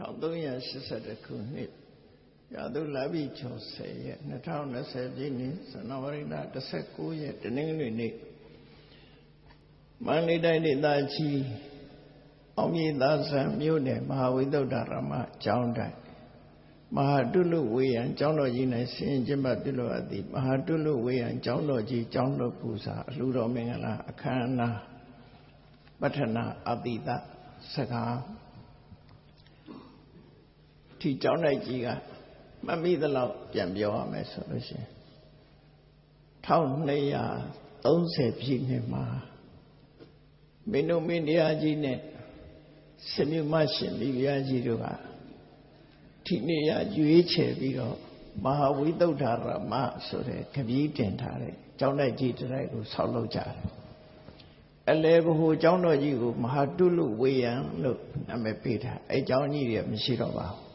1382ခုနှစ်ရာသုလပိချော10ရက်2020ပြည့်နှစ်ဇန်နဝါရီလ19ရက်တနင်္ဂနွေနေ့မန္တလေးတိုင်းဒေသကြီးအောင်မြေသာဆံမြို့နယ်မဟာဝိသုဒ္ဓရမကျောင်းတိုင်မဟာတုလုဝေယံကျောင်းတော်ကြီး၌ဆင်ကျင့်ပတ်ပြုလို့အပ်သည်မဟာတုလုဝေယံကျောင်းတော်ကြီးကျောင်းတော်ပူဇာအလှတော်မင်္ဂလာအခမ်းအနားပဋ္ဌနာအတိတစကား ဒီကျောင်းတိုက်ကြီးကမမိသလောက်ပြန်ပြောရမယ်ဆိုလို့ရှိရင်1230ပြည့်နှစ်မှာမင်းတို့မင်းတရားကြီးနဲ့စမြမရှင်မိဖုရားကြီးတို့ကဒီနေ့ရရွေးချယ်ပြီးတော့မဟာဝိသုဒ္ဓရမဆိုတဲ့ခပီးတင်ထားတဲ့ကျောင်းတိုက်ကြီးတိုက်ကိုဆောက်လုပ်ကြတယ်အလဲဘဟုကျောင်းတော်ကြီးကိုမဟာတုလုဝေယံလို့နာမည်ပေးထားအဲကျောင်းကြီးတွေမရှိတော့ပါဘူး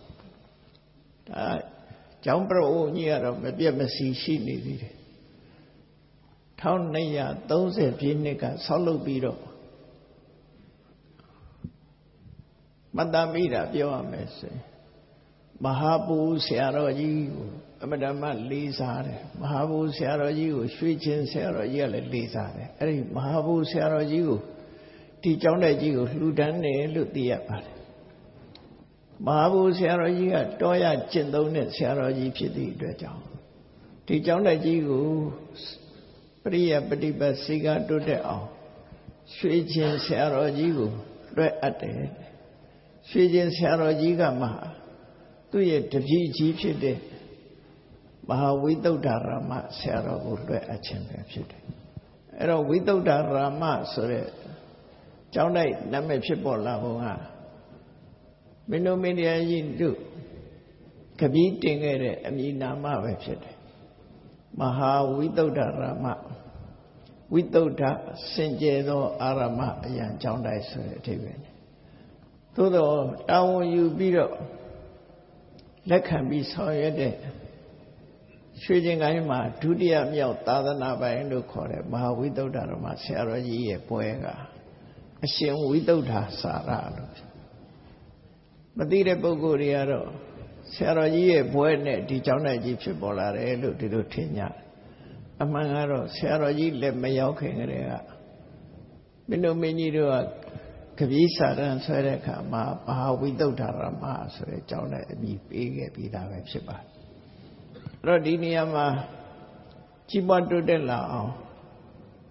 ဒါကျောင်းပရိဝုကြီးကတော့မပြတ်မစီရှိနေသေးတယ်1230ပြည့်နှစ်ကဆောက်လုပ်ပြီးတော့မတ္တမိတာပြောရမယ်ဆိုရင်မဟာဘူဆရာတော်ကြီးကိုအမတမလေးစားတယ်မဟာဘူဆရာတော်ကြီးကိုရွှေချင်းဆရာတော်ကြီးကလည်းလေးစားတယ်အဲ့ဒီမဟာဘူဆရာတော်ကြီးကိုဒီကျောင်းတဲ့ကြီးကိုလှူဒန်းတယ်လို့သိရပါတယ် မဟာဘူဆရာတော်ကြီးကတောရကျင့်သုံးတဲ့ဆရာတော်ကြီးဖြစ်သည့်အတွက်ကြောင့်ဒီကျောင်းတိုက်ကြီးကိုပရိယပฏิပတ်စိကတွတ်တဲ့အောင်ရွှေချင်းဆရာတော်ကြီးကိုလွှဲအပ်တယ်ရွှေချင်းဆရာတော်ကြီးကမှသူ့ရဲ့တပည့်ကြီးဖြစ်တဲ့မဟာဝိသုဒ္ဓရာမဆရာတော်ကိုလွှဲအပ်ခြင်းပဲဖြစ်တယ်အဲ့တော့ဝိသုဒ္ဓရာမဆိုတဲ့ကျောင်းတိုက်နာမည်ဖြစ်ပေါ်လာပုံက မင်းတို့မင်းတရားကြီးတို့ကပီးတင်ခဲ့တဲ့အမည်နာမပဲဖြစ်တယ်မဟာဝိသုဒ္ဓရာမဝိသုဒ္ဓစင်ကြယ်သောအာရမအယံကြောင်းတိုင်းဆိုတဲ့အဓိပ္ပာယ်သို့တော့တာဝန်ယူပြီးတော့လက်ခံပြီးဆောင်ရွက်တဲ့ရွှေကျင်ကိုင်းမှာဒုတိယမြောက်သာသနာပိုင်လို့ခေါ်တဲ့မဟာဝိသုဒ္ဓရမဆရာတော်ကြီးရဲ့ပွဲကအရှင်ဝိသုဒ္ဓစာရလို့ မသိတဲ့ပုဂ္ဂိုလ်တွေကတော့ဆရာတော်ကြီးရဲ့ဘွဲနဲ့ဒီเจ้าနိုင်ကြီးဖြစ်ပေါ်လာတယ်လို့ဒီလိုထင်ကြတယ်အမှန်ကတော့ဆရာတော်ကြီးလည်းမရောက်ခင်ကတည်းကမင်းတို့မင်းကြီးတို့ကကပီးစာရန်ဆွဲတဲ့အခါမှာမဟာဝိသုဒ္ဓရမဆိုတဲ့เจ้าနိုင်အမည်ပေးခဲ့ပြီးသားပဲဖြစ်ပါတယ်အဲ့တော့ဒီနေရာမှာကြီးပွားတိုးတက်လာအောင်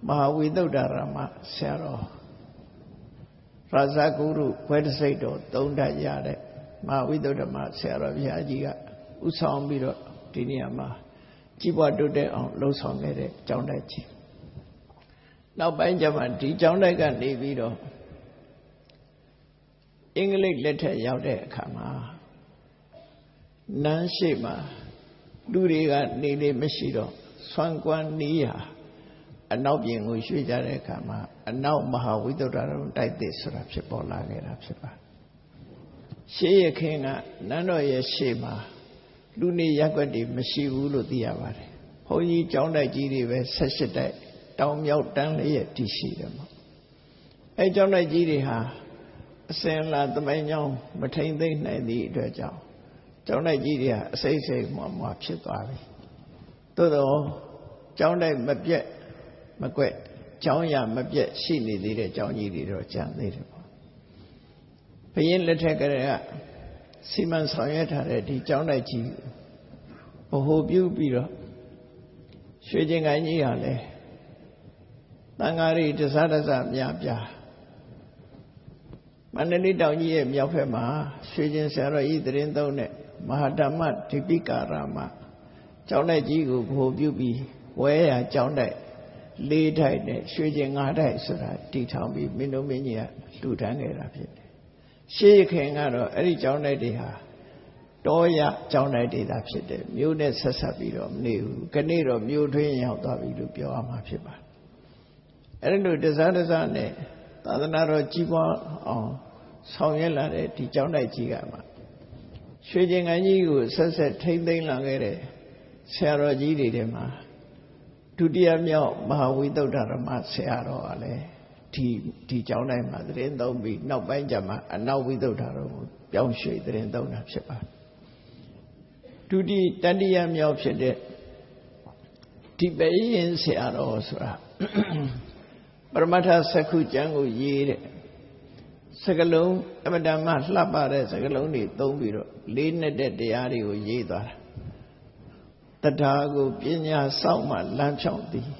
မဟာဝိသုဒ္ဓရမဆရာတော် ရာဇဂုရုဘွဲတစိတ်တော်သုံးတတ်ရတဲ့မဟာဝိသုဒ္ဓမဆရာတော်ဘုရားကြီးကဥဆောင်ပြီးတော့ဒီနေရာမှာကြီးပွားတိုးတက်အောင်လှုံ့ဆော်ခဲ့တဲ့ကျောင်းတိုက်ကြီးနောက်ပိုင်းကျမှဒီကျောင်းတိုက်ကနေပြီးတော့အင်္ဂလိပ်လက်ထက်ရောက်တဲ့အခါမှာနန်းရှိမှာလူတွေကနေလေမရှိတော့ဆွမ်းကွမ်းနီးရာ အနောက်ပြင်ကိုရွှေ့ကြတဲ့အခါမှာအနောက်မဟာဝိသုဒ္ဓရုံတိုက်သစ်ဆိုတာဖြစ်ပေါ်လာခဲ့တာဖြစ်ပါရှေးရခင်ကနန်းတော်ရဲ့ရှေ့မှာလူနေရက်ွက်တွေမရှိဘူးလို့သိရပါတယ်ဘုန်းကြီးကျောင်းတိုက်ကြီးတွေပဲ၁၈တိုက်တောင်မြောက်တန်းလေးရဲ့တည်ရှိတယ်မို့အဲကျောင်းတိုက်ကြီးတွေဟာအစင်လာသမိုင်းကြောင်းမထိန်သိမ့်နိုင်သည့်အတွက်ကြောင့်ကျောင်းတိုက်ကြီးတွေဟာအစိမ့်စိမ့်မှွားမှွားဖြစ်သွားပြီသို့တော့ကျောင်းတိုက်မပြတ် မကွက်ကျောင်းရမပြတ်ရှိနေသေးတဲ့ကျောင်းကြီးတွေတော့ကြံသေးတယ်ပေါ့ဘုရင်လက်ထက်ကလေးကစီမံဆောင်ရွက်ထားတဲ့ဒီကျောင်းတိုက်ကြီးဘဟုပြုပြီးတော့ရွှေကျင်ကိုင်းကြီးဟာလည်းတန်ဃာရီတစားတစားများပြားမန္တလေးတောင်ကြီးရဲ့မြောက်ဘက်မှာရွှေကျင်ဆရာတော်ဤတရင်သုံးတဲ့မဟာဓမ္မဒိပိကာရမကျောင်းတိုက်ကြီးကိုဘဟုပြုပြီးဝဲရကျောင်းတိုက် လေးထိုက်နဲ့ရွှေကျင်ငါးထိုက်ဆိုတာတည်ထောင်ပြီးမင်းတို့မင်းကြီးကလှူဒန်းခဲ့တာဖြစ်တယ်။ရှေးခင်ကတော့အဲ့ဒီကျောင်းတိုက်တွေဟာတောရကျောင်းတိုက်တွေသာဖြစ်တယ်။မြို့နဲ့ဆက်ဆက်ပြီးတော့မနေဘူး။ခနေ့တော့မြို့ထွင်းရောက်သွားပြီလို့ပြောရမှာဖြစ်ပါတယ်။အဲ့ဒီလိုတစားတစားနဲ့သာသနာတော်ကြီးပွားအောင်ဆောင်ရွက်လာတဲ့ဒီကျောင်းတိုက်ကြီးကမှရွှေကျင်ကန်ကြီးကိုဆက်ဆက်ထိမ့်သိမ်းလာခဲ့တဲ့ဆရာတော်ကြီးတွေထဲမှာ ဒုတိယမြောက်မဟာဝိသုဒ္ဓရမဆရာတော်ကလည်းဒဒီဒီကျောင်းတိုင်းမှာသတင်းသုံးပြီးနောက်ပိုင်းကျမှအနောက်ဝိသုဒ္ဓတော်ကိုပြောင်းရွှေ့သတင်းသုံးတာဖြစ်ပါတယ်ဒုတိတတိယမြောက်ဖြစ်တဲ့ဒီပဲရင်ဆရာတော်ဆိုတာပရမတ္ထစက္ခုကျမ်းကိုရေးတဲ့စကလုံးအမတမလှပတဲ့စကလုံးတွေသုံးပြီးတော့လေးနဲ့တဲ့တရားတွေကိုရေးသွားတာ တရားကိုပညာစောင့်မှလမ်းဖြောင့်သည်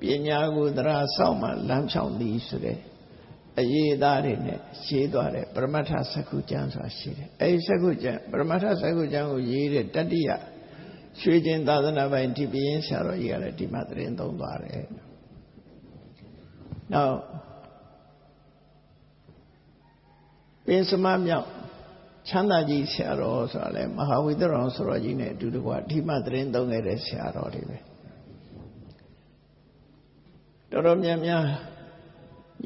ပညာကိုတရားစောင့်မှလမ်းဖြောင့်သည်ဆိုတဲ့အရေးသားတွေနဲ့ရေးသွားတဲ့ပရမတ္ထစက္ခုကျမ်းဆိုတာရှိတယ်အဲဒီစက္ခုကျမ်းပရမတ္ထစက္ခုကျမ်းကိုရေးတဲ့တတိယရွှေကျင်သာသနာပိုင်ဒီပြင်းဆရာတော်ကြီးကလည်းဒီမှာသတင်းသုံးသွားတယ်နောက်ပင်စမမြောက် ချမ်းသာကြီးဆရာတော်ဆိုတာလဲမဟာဝိတ္တရောဆရာကြီးနဲ့အတူတကွဒီမှာသတင်းသုံးခဲ့တဲ့ဆရာတော်တွေပဲတော်တော်များများ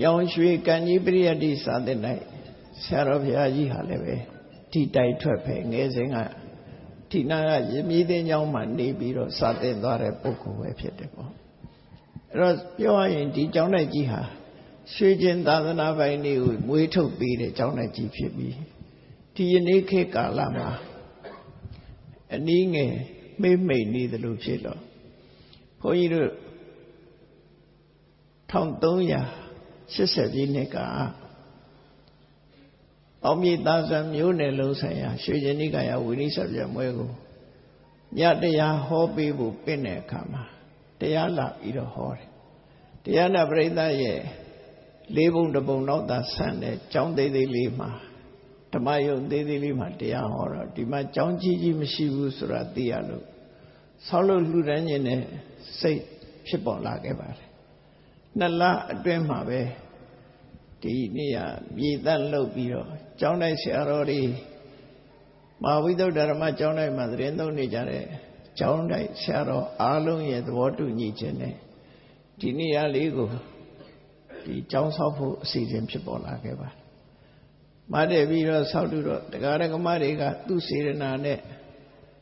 ရောင်ရွှေကံကြီးပရိယတ္တိစာသင်၌ဆရာတော်ဘုရားကြီးဟာလည်းပဲဒီတိုက်ထွက်ပဲငယ်စဉ်ကဒီနာကရမီးသိန်းကျောင်းမှာနေပြီးတော့စာသင်သွားတဲ့ပုဂ္ဂိုလ်ပဲဖြစ်တယ်ပေါ့အဲ့တော့ပြောရရင်ဒီကျောင်းတိုက်ကြီးဟာရွှေကျင်သာသနာပိုင်တွေကိုမွေးထုတ်ပေးတဲ့ကျောင်းတိုက်ကြီးဖြစ်ပြီး ဒီယနေ့ခေတ်ကာလမှာအနည်းငယ်မိမ့်မိတ်နေသလိုဖြစ်တော့ဘုန်းကြီးတို့1380ပြည့်နှစ်ကအောင်မြေသာဇံမျိုးနယ်လုံးဆိုင်ရာရွှေကျင်နိကာယဝိနိစ္စပြမွဲကိုညတရားဟောပေးဖို့ပြင့်တဲ့အခါမှာတရားလာပြီးတော့ဟောတယ်တရားနာပရိသတ်ရဲ့လေးပုံတစ်ပုံတော့သာဆန့်တဲ့ကျောင်းသေးသေးလေးမှာ ဓမ္မယုံသေးသေးလေးမှာတရားဟောတော့ဒီမှာကျောင်းကြီးကြီးမရှိဘူးဆိုတာသိရလို့ဆောက်လို့လှူဒန်းခြင်းနဲ့စိတ်ဖြစ်ပေါ်လာခဲ့ပါတယ်နှစ်လအတွင်းမှာပဲဒီနေ့ရမြေသက်လုပ်ပြီးတော့ကျောင်းတိုင်းဆရာတော်တွေမဟာဝိသုဒ္ဓဓမ္မကျောင်းတိုင်းမှာသတင်းသုံးနေကြတဲ့ကျောင်းတိုင်းဆရာတော်အားလုံးရဲ့သဘောတူညီခြင်းနဲ့ဒီနေရာလေးကိုဒီကျောင်းဆောက်ဖို့အစီအစဉ်ဖြစ်ပေါ်လာခဲ့ပါတယ် မတည့်ပြီးတော့ဆောက်တူတော့တရားဓမ္မတွေကသူ့စေရနာနဲ့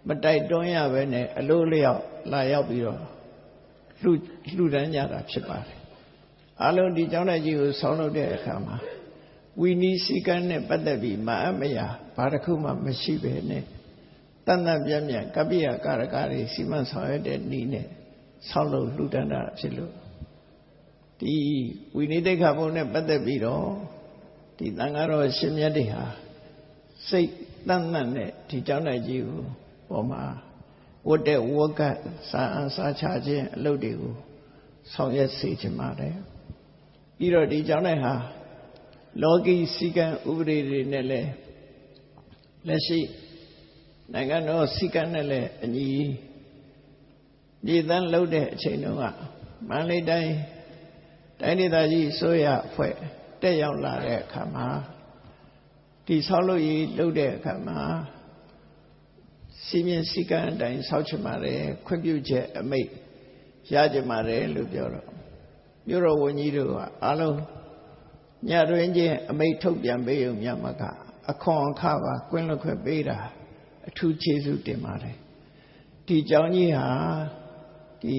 မတိုက်တွန်းရဘဲနဲ့အလို့လျောက်လာရောက်ပြီးတော့လှူလှူဒန်းကြတာဖြစ်ပါတယ်အလုံးဒီကျောင်းတိုက်ကြီးကိုဆောင်းလုပ်တဲ့အခါမှာဝီနီစီကန်းနဲ့ပတ်သက်ပြီးမအမယာဘာတစ်ခုမှမရှိပဲနဲ့တန်တန်ပြန့်ပြန့်ကပိယကာရကတွေစီမံဆောင်ရွက်တဲ့ဤနဲ့ဆောက်လုပ်လှူဒန်းတာဖြစ်လို့ဒီဝိနိဒိဋ္ဌဘုံနဲ့ပတ်သက်ပြီးတော့ ဒီတန်ဃာတော်ရှင်မြတ်တွေဟာစိတ်တန်တန်နဲ့ဒီကျောင်းတိုက်ကြီးကိုပေါ်မှာဝတ်တဲ့ဝတ်ကစာအန်စာချခြင်းအလုပ်တွေကိုဆောင်ရွက်စေချင်ပါတယ်ပြီးတော့ဒီကျောင်းတိုင်းဟာလောကီစီကံဥပဒေတွေနဲ့လည်းလက်ရှိနိုင်ငံတော်စီကံနဲ့လည်းအညီပြည်သန်းလှုပ်တဲ့အချိန်တုန်းကမန္တလေးတိုင်းတိုင်းဒေသကြီးအစိုးရအဖွဲ့ တက်ရောက်လာတဲ့အခါမှာဒီဆောက်လုပ်ရေးလုပ်တဲ့အခါမှာစီမင်းစီကံအတိုင်းဆောက်ချင်ပါတယ်ခွင့်ပြုချက်အမိတ်ရကြမှာတယ်လို့ပြောတော့မြို့တော်ဝန်ကြီးတို့ကအားလုံးညတွင်ချင်းအမိတ်ထုတ်ပြန်ပေးုံမြတ်မကအခွန်အခပါကွင်းလွတ်ခွင့်ပေးတာအထူးကျေးဇူးတင်ပါတယ်ဒီเจ้าကြီးဟာဒီ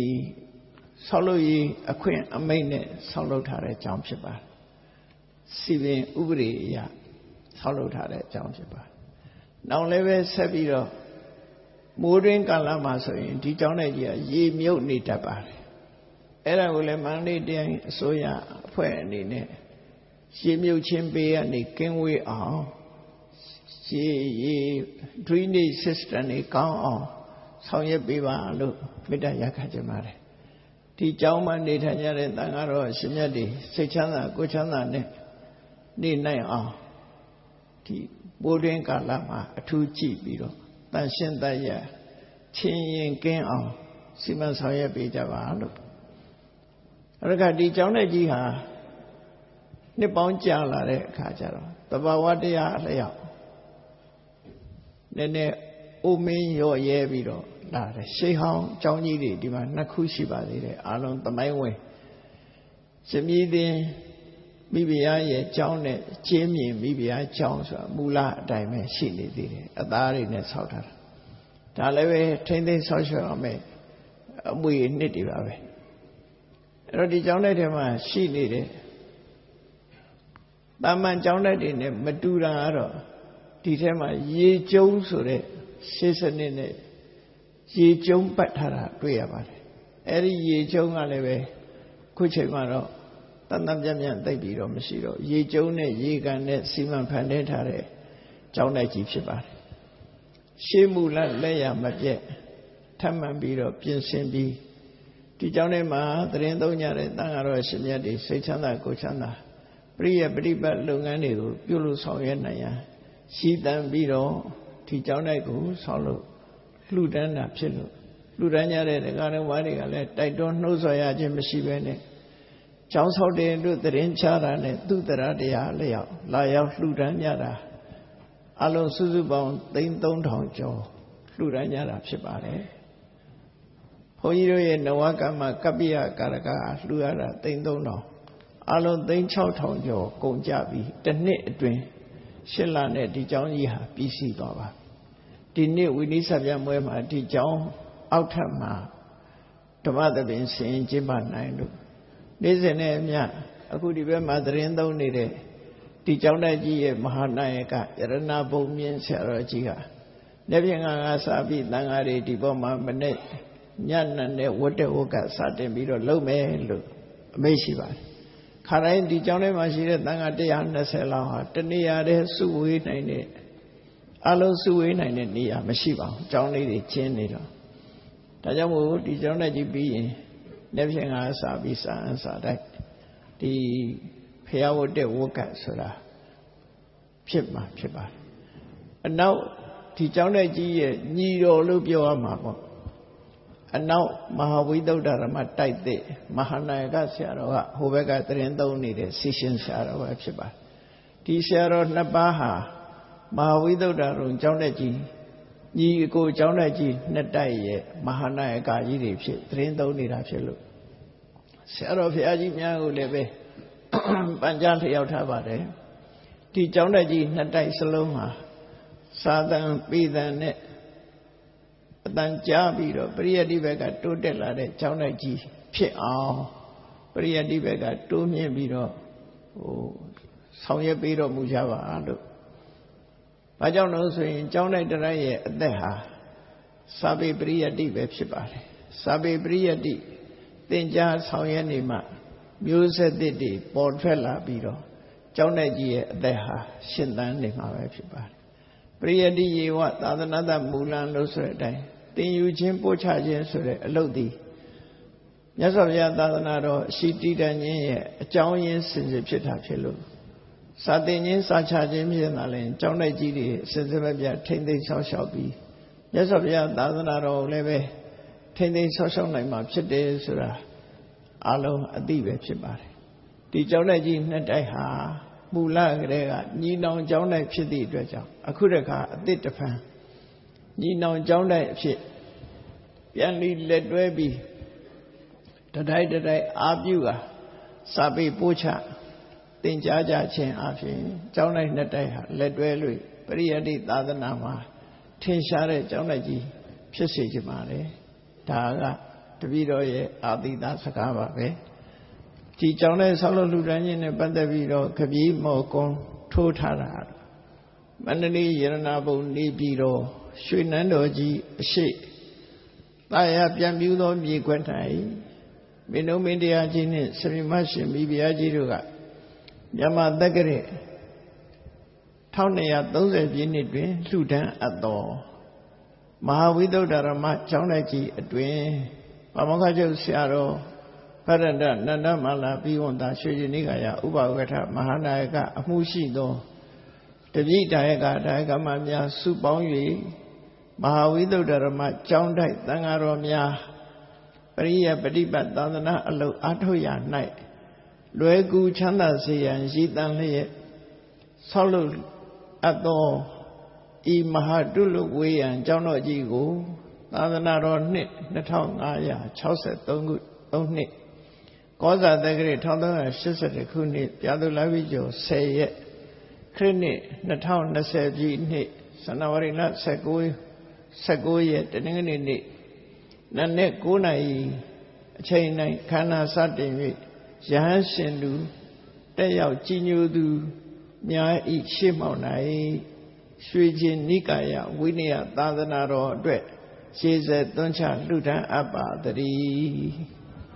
ဆောက်လုပ်ရေးအခွင့်အမိတ်နဲ့ဆောက်လုပ်ထားတဲ့အကြောင်းဖြစ်ပါတယ် စီပင်ဥပဒေအရဆောက်လုပ်ထားတဲ့အကြောင်းဖြစ်ပါတယ်နောက်လည်းပဲဆက်ပြီးတော့မိုးတွင်းကာလမှာဆိုရင်ဒီကျောင်းတဲ့ကြီးကရေမြုပ်နေတတ်ပါတယ်အဲ့ဒါကိုလည်းမန္တလေးတိုင်းအစိုးရအဖွဲ့အနေနဲ့ရေမြုပ်ခြင်းပေးကနေကင်းဝေးအောင်ရေရေ drainage system တွေကောင်းအောင်ဆောင်ရွက်ပေးပါလို့မေတ္တာရပ်ခံကြပါတယ်ဒီကျောင်းမှာနေထိုင်ကြတဲ့တန်ဃာတော်ရှင်မြတ်တွေစိတ်ချမ်းသာကိုယ်ချမ်းသာနဲ့ နေနိုင်အောင်ဒီပိုးတွင်းကာလမှာအထူးကြည့်ပြီးတော့တန်ရှင်းတတ်ရချင်းရင်ကင်းအောင်စီမံဆောင်ရွက်ပေးကြပါလို့အဲ့ဒါကဒီကျောင်းတဲ့ကြီးဟာနှစ်ပေါင်းကြာလာတဲ့အခါကျတော့တဘာဝတရားအလျောက်နည်းနည်းအိုမင်းရော့ရဲပြီးတော့လာတယ်ရှေးဟောင်းကျောင်းကြီးတွေဒီမှာနှစ်ခုရှိပါသေးတယ်အားလုံးသမိုင်းဝင်ရှင်မြည်တင် မိဖုရားရဲ့ကျောင်းနဲ့ကျင်းမြင်မိဖုရားကျောင်းဆိုတာမူလအတိုင်းပဲရှိနေသေးတယ်အသားတွေနဲ့ဆောက်ထားတာဒါလည်းပဲထိမ့်သိမ်းဆောက်ရှောက်အောင်မဲ့အမွေနှစ်တွေပါပဲအဲ့တော့ဒီကျောင်းတဲ့ထဲမှာရှိနေတဲ့တာမန်ကြောင်းတိုက်တွေနဲ့မတူတာကတော့ဒီထဲမှာရေကျုံဆိုတဲ့ရှေးစနစ်နဲ့ရေကျုံပတ်ထားတာတွေ့ရပါတယ်အဲ့ဒီရေကျုံကလည်းပဲခုချိန်မှာတော့ တန်တန်ပြန့်ပြန့်သိပ်ပြီးတော့မရှိတော့ရေကျုံနဲ့ရေကန်နဲ့စီမံဖန်တီးထားတဲ့ကျောင်းတိုက်ကြီးဖြစ်ပါတယ်ရှေးမူလလက်ရမပြည့်ထပ်မံပြီးတော့ပြင်ဆင်ပြီးဒီကျောင်းထဲမှာသတင်းသုံးကြတဲ့တန်ဃာတော်ရှင်မြတ်တွေစိတ်ချမ်းသာကိုယ်ချမ်းသာပရိယပฏิပတ်လုပ်ငန်းတွေကိုပြုလုပ်ဆောင်ရွက်နိုင်ရန်ရှိတန်ပြီးတော့ဒီကျောင်းတိုက်ကိုဆောက်လို့လှူဒန်းတာဖြစ်လို့လှူဒန်းကြတဲ့ဒကာတော်ဝါတွေကလည်းတိုက်တွန်းနှိုးဆော်ရခြင်းမရှိဘဲနဲ့ ကျောင်းဆောက်တယ်လို့သတင်းချတာနဲ့သူတရာတရားလျောက်လာရောက်လှူဒန်းကြတာအလုံးစုစုပေါင်း3000ကျော်လှူဒန်းကြတာဖြစ်ပါတယ်ဘုန်းကြီးတို့ရဲ့နဝကမ္မကပ္ပိယကာရကလှူရတာ3000အလုံး3600ကျော်ကုန်ကြပြီတစ်နှစ်အတွင်း၈လနဲ့ဒီကျောင်းကြီးဟာပြီးစီးသွားပါဒီနှစ်ဝိနည်းဆပ်ပြမွဲမှာဒီကျောင်းအောက်ထပ်မှာဓမ္မသဘင်ဆင်ကျင်းပနိုင်လို့ နေ့စဉ်နဲ့အမျှအခုဒီဘက်မှာသတင်းသုံးနေတဲ့ဒီကျောင်းတိုက်ကြီးရဲ့မဟာနာယကယရဏဘုံမြင့်ဆရာတော်ကြီးဟာနေပြင်ကငါစာပြီးတန်ဃာတွေဒီဘောမှာမနေ့ညနေနဲ့ဝတ်တဲ့ဝတ်ကစတင်ပြီးတော့လုပ်မယ်လို့အမိတ်ရှိပါတယ်ခါတိုင်းဒီကျောင်းထဲမှာရှိတဲ့တန်ဃာ120လောက်ဟာတနေရာတည်းစုဝေးနိုင်တဲ့အလုံးစုဝေးနိုင်တဲ့နေရာမရှိပါဘူးကျောင်းလေးတွေချင်းနေတော့ဒါကြောင့်မို့ဒီကျောင်းတိုက်ကြီးပြီးရင် လက်ဖြင့်ကစာပြီးစာအစာတိုက်ဒီဖျားဝတ်တဲ့ဝတ်ကဆိုတာဖြစ်မှာဖြစ်ပါတယ်အနောက်ဒီကျောင်းနဲ့ကြီးရဲ့ညီတော်လို့ပြောရမှာပေါ့အနောက်မဟာဝိသုဒ္ဓရမတိုက်တဲ့မဟာနာယကဆရာတော်ကဟိုဘက်ကတရင်သုံးနေတဲ့စီရှင်ဆရာတော်ပဲဖြစ်ပါတယ်ဒီဆရာတော်နှစ်ပါးဟာမဟာဝိသုဒ္ဓရုံကျောင်းတဲ့ကြီး ညီအကိုကျောင်းတဲ့ကြီးနှစ်တိုက်ရဲ့မဟာနာယကကြီးတွေဖြစ်တရင်သုံးနေတာဖြစ်လို့ဆရာတော်ဘုရားကြီးများကိုလည်းပဲပန်ကြားလျှောက်ထားပါတယ်ဒီကျောင်းတဲ့ကြီးနှစ်တိုက်စလုံးဟာသာသံပိသံနဲ့အတန်ကြားပြီးတော့ပရိယတိဘက်ကတိုးတက်လာတဲ့ကျောင်းတိုက်ကြီးဖြစ်အောင်ပရိယတိဘက်ကတိုးမြင့်ပြီးတော့ဟိုဆောင်ရွက်ပေးတော်မူကြပါလို့ ဘာကြောင့်လို့ဆိုရင်ကျောင်းတိုက်တရိုက်ရဲ့အသက်ဟာစာပေပရိယတိပဲဖြစ်ပါတယ်စာပေပရိယတိသင်ကြားဆောင်ရွက်နေမှမျိုးဆက်သစ်တွေပေါ်ထွက်လာပြီးတော့ကျောင်းတိုက်ကြီးရဲ့အသက်ဟာရှင်သန်နေမှာပဲဖြစ်ပါတယ်ပရိယတိယေဝသာသနာတမူလံလို့ဆိုတဲ့အတိုင်းတင်ယူခြင်းပို့ချခြင်းဆိုတဲ့အလုပ်သည်မြတ်စွာဘုရားသာသနာတော်အရှိတိတန်ခြင်းရဲ့အကြောင်းရင်းစင်စစ်ဖြစ်တာဖြစ်လို့ စာတင်ခြင်းစာချခြင်းဖြစ်တာလည်းကျောင်းတိုက်ကြီးတွေစင်စစ်မပြထိမ့်သိမ်းဆောက်ရှောက်ပြီးမြတ်စွာဘုရားသာသနာတော်ကိုလည်းပဲထိမ့်သိမ်းဆောက်ရှောက်နိုင်မှာဖြစ်တယ်ဆိုတာအလုံးအသိပဲဖြစ်ပါတယ်ဒီကျောင်းတိုက်ကြီးနှစ်တိုက်ဟာမူလကလေးကညီနောင်ကျောင်းတိုက်ဖြစ်သည့်အတွက်ကြောင့်အခုတခါအသစ်တဖန်ညီနောင်ကျောင်းတိုက်အဖြစ်ပြန်ပြီးလက်တွဲပြီးတတိုက်တတိုက်အာပြုကစာပေပို့ချ သင်ကြားကြခြင်းအပြင်ကျောင်းတိုက်နှစ်တိုက်ဟာလက်တွဲလို့ပရိယတိသာသနာမှာထင်ရှားတဲ့ကျောင်းတိုက်ကြီးဖြစ်စေချင်ပါလေဒါကတပည့်တော်ရဲ့အာသီသစကားပါပဲဒီကြောင်တဲ့ဆောက်လုပ်လူတန်းချင်းနဲ့ပတ်သက်ပြီးတော့ခပြီးမော်ကွန်ထိုးထားတာမန္တလေးရတနာဘုံနေပြီးတော့ရွှေနန်းတော်ကြီးအရှိတာယာပြန်ပြူသောမြေခွက်၌မင်းတို့မင်းတရားကြီးနှင့်စရိမရှင်မိဖုရားကြီးတို့က မြန်မာတက္ကရာ1230ပြည့်နှစ်တွင်လှူဒန်းအပ်သောမဟာဝိသုဒ္ဓရမကျောင်းလိုက်ကြီးအတွင်ပမောက္ခကျုပ်ဆရာတော်ဖရဒနန္ဒမလာပြီးဝန်သာရွှေရည်နိကာယဥပဝကထမဟာနာယကအမှုရှိသောတပိဒါယကဒါယကမများစုပေါင်း၍မဟာဝိသုဒ္ဓရမကျောင်းတိုက်တန်ဃာတော်များပရိယပฏิပတ်သာသနာအလုအထုတ်ရ၌ လွယ်ကူချမ်းသာစေရန်ရည်တန်လျက်ဆောက်လုပ်အပ်သောဤမဟာတုလဝေယံကျောင်းတော်ကြီးကို သာသနာတော်နှစ်2563ခု3နှစ်ကောဇာတက္ကရာ1382ခုနှစ်ပြာသူလာပြီကျော်10ရက်ခရစ်နှစ်2020ပြည့်နှစ်ဇန်နဝါရီလ19 19ရက်တနင်္ဂနွေနေ့နနက်9နာရီအချိန်တိုင်းခန္ဓာစတင်၍ ရဟန်းရှင်လူတက်ရောက်ကြည်ညိုသူများဤရှေ့မောက်၌ရွှေချင်းနိကာယဝိနည်းသာသနာတော်အတွက်ရှေးဆက်သွန်းချလှူဒန်းအပ်ပါတည်း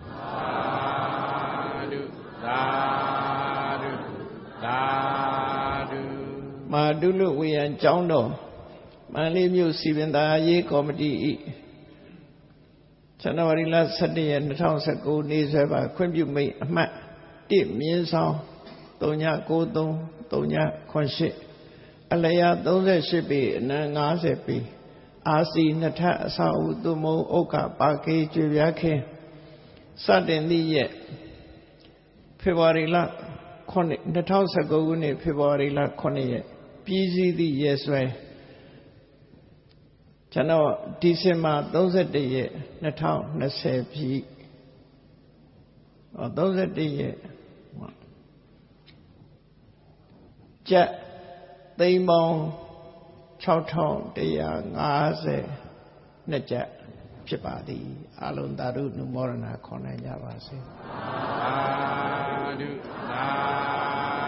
သာဓုသာဓုသာဓုမာတုလုဝေယံကျောင်းတော်မန္တလေးမြို့စီပင်သာရေးကော်မတီ၏ ဇန်နဝါရီလ17ရက်2019နေ့စွဲပါခွင့်ပြုမိတ်အမှတ်1မြင်းဆောင်3993 3998အလျာ38ပေအနံ90ပေအာစီနှစ်ထပ်အစာဥသူမုံဥက္ကပါကေကျွေပြားခင်းစတင်သည့်ရက်ဖေဖော်ဝါရီလ9 2019ခုနှစ်ဖေဖော်ဝါရီလ9ရက်ပြည်စည်းသည့်ရက်စွဲ ကျွန်တော်ဒီဇင်ဘာ31ရက်2020ပြီဟော31ရက်ကျက်သိန်းပေါင်း6150နှစ်ကျက်ဖြစ်ပါသည်အလုံးသာဓုနုမောရဏခေါ်နိုင်ကြပါစေ